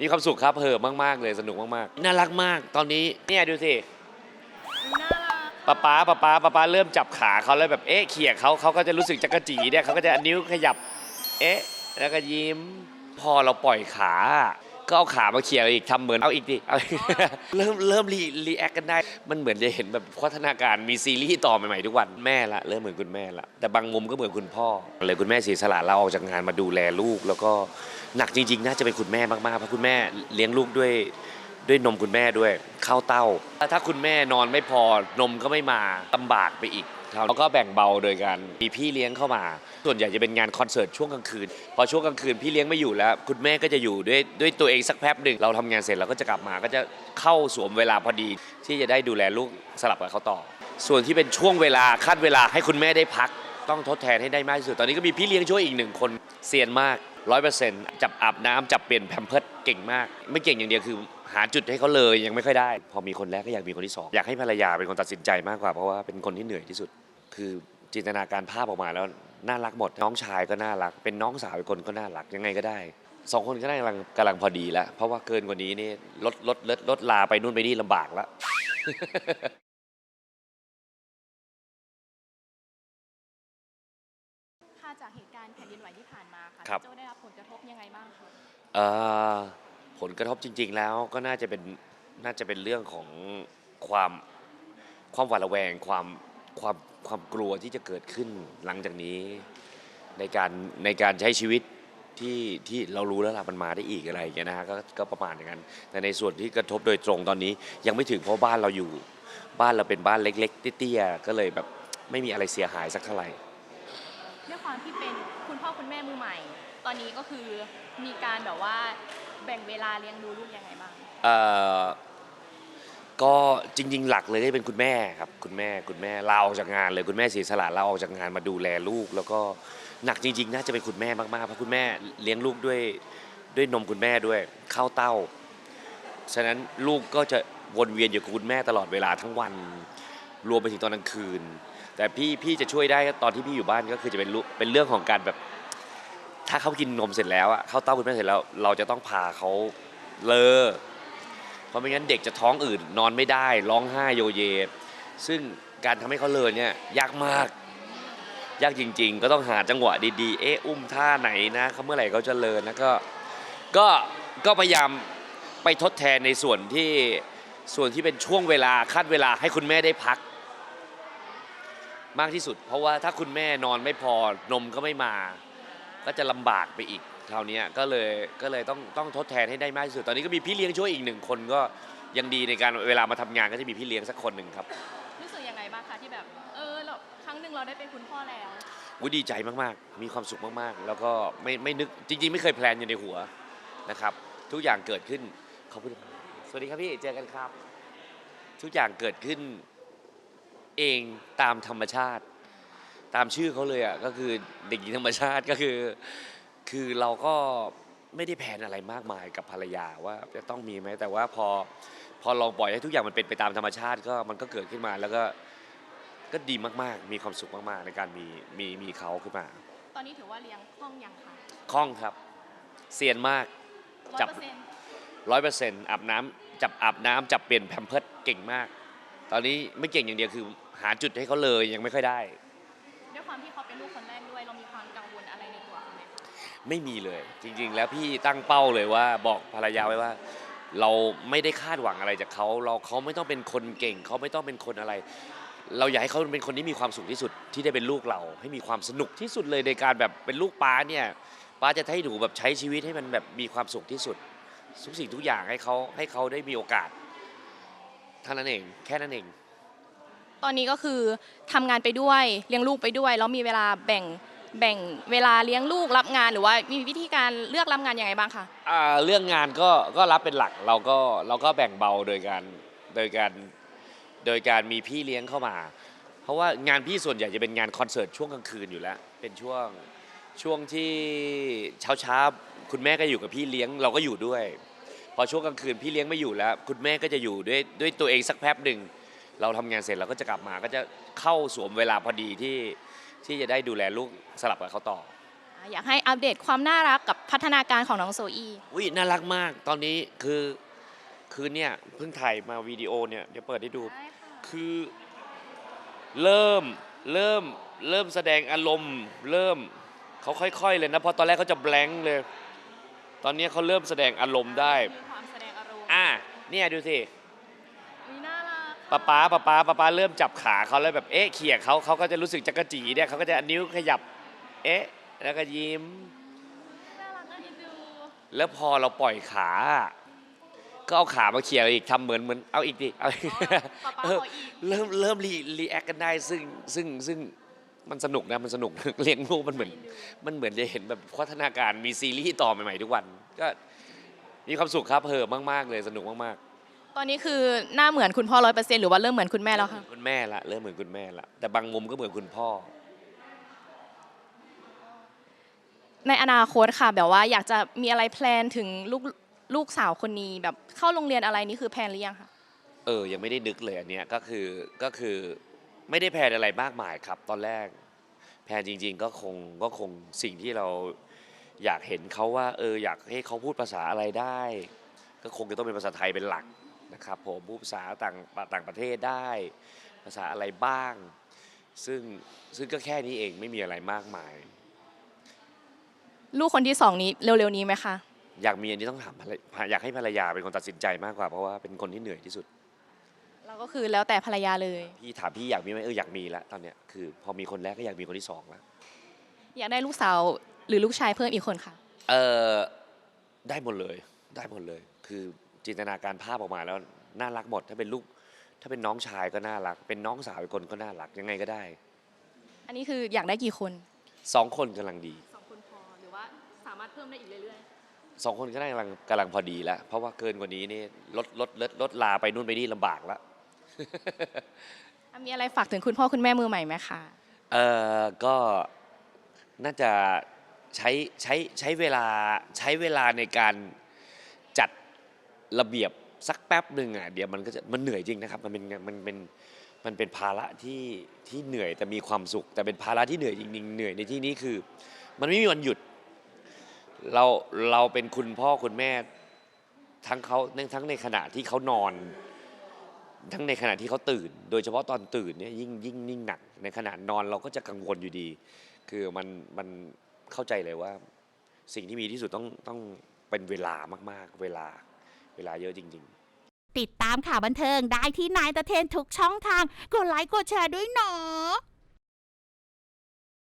มีความสุขครับเหิมมาก ๆ เลยสนุกมากๆ น่ารักมากตอนนี้เนี่ยดูสิน่ารักป๊าป๊าป๊าป๊าป๊าป๊าเริ่มจับขาเขาแล้วแบบเอ๊ะเขี่ยเขาเขาก็จะรู้สึกจักระจีเนี่ยเขาก็จะนิ้วขยับ เอ๊ะ แล้วก็ยิ้ม พอเราปล่อยขา ก็เอาขามาเขี่ยอีกทำเหมือนเอาอีกดิเอาอีกเริ่มเริ่มรีรีแอคกันได้ มันเหมือนจะเห็นแบบพัฒนาการมีซีรีส์ต่อใหม่ๆทุกวันแม่ละเริ่มเหมือนคุณแม่ละแต่บางมุมก็เหมือนคุณพ่อเลยคุณแม่เสียสละลาออกจากงานมาดูแลลูก แล้วก็หนักจริง ๆ น่าจะเป็นคุณแม่มากๆเพราะคุณแม่เลี้ยงลูกด้วยด้วยนมคุณแม่ด้วยข้าวเต้า ถ้าคุณแม่นอนไม่พอนมก็ไม่มาลำบากไปอีก แล้วก็แบ่งเบาโดยการมีพี่เลี้ยงเข้ามา ส่วนใหญ่จะเป็นงานคอนเสิร์ตช่วงกลางคืน พอช่วงกลางคืนพี่เลี้ยงไม่อยู่แล้ว คุณแม่ก็จะอยู่ด้วยด้วยตัวเองสักแป๊บหนึ่งเราทำงานเสร็จเราก็จะกลับมาก็จะเข้าสวมเวลาพอดี ที่จะได้ดูแลลูกสลับกับเขาต่อ ส่วนที่เป็นช่วงเวลาคาดเวลาให้คุณแม่ได้พัก ต้องทดแทนให้ได้มากที่สุดตอนนี้ก็มีพี่เลี้ยงช่วยอีกหนึ่งคนเซียนมาก ร้อยเปอร์เซ็นต์จับอาบน้ำจับเปลี่ยนแพมเพิร์ดเก่งมาก ไม่เก่งอย่างเดียวคือ หาจุดให้เขาเลยยังไม่ค่อยได้ พอมีคนแรกก็อยากมีคนที่สองอยากให้ภรรยาเป็นคนตัดสินใจมากกว่า เพราะว่าเป็นคนที่เหนื่อยที่สุด คือจินตนาการภาพออกมาแล้วน่ารักหมดน้องชายก็น่ารัก เป็นน้องสาวอีกคนก็น่ารักยังไงก็ได้สองคนก็ได้กำลังกำลังพอดีแล้ว เพราะว่าเกินกว่านี้นี่ลดลดลดลดลาไปนู่นไปนี่ลำบากแล้วค่ะจากเหตุการณ์แผ่นดินไหวที่ผ่านมาค่ะครับพี่โจได้ เอ่อผลกระทบจริง ๆ แล้วก็น่าจะเป็นน่าจะเป็นเรื่องของความความหวาดระแวงความความความกลัวที่จะเกิดขึ้นหลังจากนี้ในการในการใช้ชีวิตที่ที่เรารู้แล้วล่ะมันมาได้อีกอะไรอย่างเงี้ยนะฮะก็ก็ประมาณอย่างนั้น แต่ในส่วนที่กระทบโดยตรงตอนนี้ ยังไม่ถึงเพราะบ้านเราอยู่ บ้านเราเป็นบ้านเล็กๆเตี้ยๆก็เลยแบบไม่มีอะไรเสียหายสักเท่าไหร่ ด้วยความที่เป็นคุณพ่อคุณแม่มือใหม่ ตอนนี้ก็คือมีการแบบว่าแบ่งเวลาเลี้ยงดูลูกยังไงบ้าง เอ่อก็จริง ๆ หลักเลยได้เป็นคุณแม่ครับคุณแม่คุณแม่ลาออกจากงานเลยคุณแม่เสียสละลาออกจากงานมาดูแลลูก แล้วก็หนักจริง ๆ น่าจะเป็นคุณแม่มากๆเพราะคุณแม่เลี้ยงลูกด้วยด้วยนมคุณแม่ด้วยเข้าเต้า ฉะนั้นลูกก็จะวนเวียนอยู่กับคุณแม่ตลอดเวลาทั้งวัน รวมไปถึงตอนกลางคืน แต่พี่พี่จะช่วยได้ตอนที่พี่อยู่บ้านก็คือจะเป็นลูกเป็นเรื่องของการแบบ ถ้าเขากินนมเสร็จแล้วอะเข้าเต้าคุณแม่เสร็จแล้ว เราจะต้องพาเขาเลอเพราะไม่งั้นเด็กจะท้องอืดนอนไม่ได้ ร้องไห้โยเย ซึ่งการทำให้เขาเลอเนี่ยยากมาก ยากจริง ๆ ก็ต้องหาจังหวะดีๆ เอ๊ะอุ้มท่าไหนนะเขาเมื่อไหร่เขาจะเลอนะก็ก็ก็พยายามไปทดแทนในส่วนที่ส่วนที่เป็นช่วงเวลาคาดเวลาให้คุณแม่ได้พัก มากที่สุด เพราะว่าถ้าคุณแม่นอนไม่พอนมก็ไม่มา ก็จะลำบากไปอีกคราวเนี้ยก็เลยก็เลยต้องต้องทดแทนให้ได้มากที่สุด ตอนนี้ก็มีพี่เลี้ยงช่วยอีกหนึ่งคนก็ยังดีในการเวลามาทำงานก็จะมีพี่เลี้ยงสักคนหนึ่งครับรู้สึกยังไงบ้างคะที่แบบเออเราครั้งหนึ่งเราได้เป็นคุณพ่อแล้ววุดีใจมากๆ มีความสุขมากๆ แล้วก็ไม่ไม่นึกจริง ๆ ไม่เคยแพลนอยู่ในหัวนะครับ ทุกอย่างเกิดขึ้นขอบคุณครับสวัสดีครับพี่เจอกันครับ ทุกอย่างเกิดขึ้นเองตามธรรมชาติ ตามชื่อเขาเลยอะก็คือเด็กหญิงธรรมชาติก็คือ คือเราก็ไม่ได้แผนอะไรมากมายกับภรรยาว่าจะต้องมีไหมแต่ว่าพอพอลองปล่อยให้ทุกอย่างมันเป็นไปตามธรรมชาติก็มันก็เกิดขึ้นมาแล้วก็ก็ดีมากๆ มีความสุขมากๆในการมีมีมีเขาขึ้นมา ตอนนี้ถือว่าเลี้ยงคล่องยังคะคล่องครับเซียนมากร้อยจับเปอร์เซ็นต์ร้อยเปอร์เซ็นต์อาบน้ำจับอาบน้ำจับเปลี่ยนแพมเพิร์ดเก่งมาก ตอนนี้ไม่เก่งอย่างเดียวคือ หาจุดให้เขาเลยยังไม่ค่อยได้ด้วย ความที่เขาเป็นลูกคนแรกด้วย เรามีความกังวลอะไรในตัวเขาไหมไม่มีเลย จริง ๆ แล้วพี่ตั้งเป้าเลยว่าบอกภรรยาไว้ว่า เราไม่ได้คาดหวังอะไรจากเขาเราเขาไม่ต้องเป็นคนเก่ง เขาไม่ต้องเป็นคนอะไร เราอยากให้เขาเป็นคนที่มีความสุขที่สุดที่ได้เป็นลูกเรา ให้มีความสนุกที่สุดเลยในการแบบเป็นลูกป้าเนี่ยป้าจะให้หนูแบบใช้ชีวิตให้มันแบบมีความสุขที่สุดทุกสิ่งทุกอย่างให้เขาให้เขาได้มีโอกาสเท่านั้นเองแค่นั้นเอง ตอนนี้ก็คือทำงานไปด้วยเลี้ยงลูกไปด้วย แล้วมีเวลาแบ่งแบ่งเวลาเลี้ยงลูกรับงานหรือว่ามีวิธีการเลือกรับงานยังไงบ้างคะอ่าเรื่องงานก็ก็รับเป็นหลักเราก็เราก็แบ่งเบาโดยการโดยการโดยการมีพี่เลี้ยงเข้ามา เพราะว่างานพี่ส่วนใหญ่จะเป็นงานคอนเสิร์ตช่วงกลางคืนอยู่แล้ว เป็นช่วงช่วงที่เช้าเช้าคุณแม่ก็อยู่กับพี่เลี้ยงเราก็อยู่ด้วย พอช่วงกลางคืนพี่เลี้ยงไม่อยู่แล้ว คุณแม่ก็จะอยู่ด้วยด้วยตัวเองสักแป๊บหนึ่ง เราทำงานเสร็จเราก็จะกลับมาก็จะเข้าสวมเวลาพอดีที่ที่จะได้ดูแลลูกสลับกับเขาต่ออ่าอยากให้อัปเดตความน่ารักกับพัฒนาการของน้องโซอีอุ้ยน่ารักมากตอนนี้คือคือเนี่ยเพิ่งถ่ายมาวิดีโอเนี่ยเดี๋ยวเปิดให้ดูคือเริ่มเริ่มเริ่มแสดงอารมณ์ เริ่มเขาค่อย ๆ เลยนะเพราะตอนแรกเขาจะแบงค์เลย ตอนนี้เขาเริ่มแสดงอารมณ์ได้มีความแสดงอารมณ์อะเนี่ยดูสิอุ๊ยน่ารัก ป้าป๊าป้าป๊าป้าป๊าเริ่มจับขาเขาแล้วแบบเอ๊ะเขี่ยเขาเขาก็จะรู้สึกจักระจีเนี่ยเขาก็จะนิ้วขยับเอ๊ะแล้วก็ยิ้มน่ารักน่าเอ็นดูแล้วพอเราปล่อยขา ก็เอาขามาเขี่ยอีกทำเหมือนเหมือนเอาอีกดิเอาอีกป๊าป๊าเออขออีกเริ่มเริ่มรีรีแอคกันได้ซึ่งซึ่งซึ่งมันสนุกนะมันสนุกเลี้ยงลูกมันเหมือน มันเหมือนจะเห็นแบบพัฒนาการมีซีรีส์ต่อใหม่ๆทุกวัน ก็มีความสุขครับเพิ่มมากๆเลยสนุกมาก ตอนนี้คือหน้าเหมือนคุณพ่อร้อยเปอร์เซ็นต์หรือว่าเริ่มเหมือนคุณๆแม่แล้วคะคุณแม่ละเริ่มเหมือนคุณแม่ละแต่บางมุมก็เหมือนคุณพ่อ ในอนาคตค่ะ แบบว่าอยากจะมีอะไรแพลนถึงลูกลูกสาวคนนี้แบบเข้าโรงเรียนอะไรนี่คือแพลนหรือยังคะเออ ยังไม่ได้นึกเลยอันเนี้ยก็คือก็คือไม่ได้แพลนอะไรมากมายครับ ตอนแรก แพลนจริง ๆ ก็คงก็คงสิ่งที่เราอยากเห็นเขาว่า เอออยากให้เขาพูดภาษาอะไรได้ ก็คงจะต้องเป็นภาษาไทยเป็นหลัก นะครับผมพูดภาษาต่างต่างประเทศได้ ภาษาอะไรบ้าง ซึ่งซึ่งก็แค่นี้เองไม่มีอะไรมากมาย ลูกคนที่สองนี้เร็วๆนี้ไหมคะ อยากมีอันนี้ต้องถามภรรยอยากให้ภรรยาเป็นคนตัดสินใจมากกว่า เพราะว่าเป็นคนที่เหนื่อยที่สุด เราก็คือแล้วแต่ภรรยาเลย พี่ถามพี่อยากมีไหมเอออยากมีละตอนเนี้ยคือ พอมีคนแรกก็อยากมีคนที่สองละอยากได้ลูกสาวหรือลูกชายเพิ่มอีกคนค่ะ เออได้หมดเลยได้หมดเลยคือ จินตนาการภาพออกมาแล้วน่ารักหมด ถ้าเป็นลูกถ้าเป็นน้องชายก็น่ารัก เป็นน้องสาวอีกคนก็น่ารักยังไงก็ได้อันนี้คืออยากได้กี่คนสองคนกำลังดีสองคนพอหรือว่าสามารถเพิ่มได้อีกเรื่อยสองคนก็ได้กำลังกำลังพอดีแล้วเพราะว่าเกินกว่านี้นี่ลดลดลดลดลาไปนู่นไปนี่ลำบากแล้วๆมีอะไรฝากถึงคุณพ่อคุณแม่มือใหม่ไหมคะเออก็น่าจะใช้ใช้ใช้เวลาใช้เวลาในการจัด ระเบียบสักแป๊บหนึ่งอะเดี๋ยวมันก็จะมันเหนื่อยจริงนะครับ มันเป็นมันเป็นมันเป็นภาระที่ที่เหนื่อยแต่มีความสุข แต่เป็นภาระที่เหนื่อยจริงๆเหนื่อยในที่นี้คือ มันไม่มีวันหยุด เราเราเป็นคุณพ่อคุณแม่ทั้งเขาทั้งในขณะที่เขานอน ทั้งในขณะที่เขาตื่น โดยเฉพาะตอนตื่นเนี่ยยิ่งยิ่งยิ่งหนัก ในขณะนอนเราก็จะกังวลอยู่ดี คือมันมันเข้าใจเลยว่า สิ่งที่มีที่สุดต้องต้องเป็นเวลามากๆ เวลา เวลาเยอะจริง ๆ ติดตามข่าวบันเทิงได้ที่นายตะเทนทุกช่องทาง กดไลค์กดแชร์ด้วยเนาะ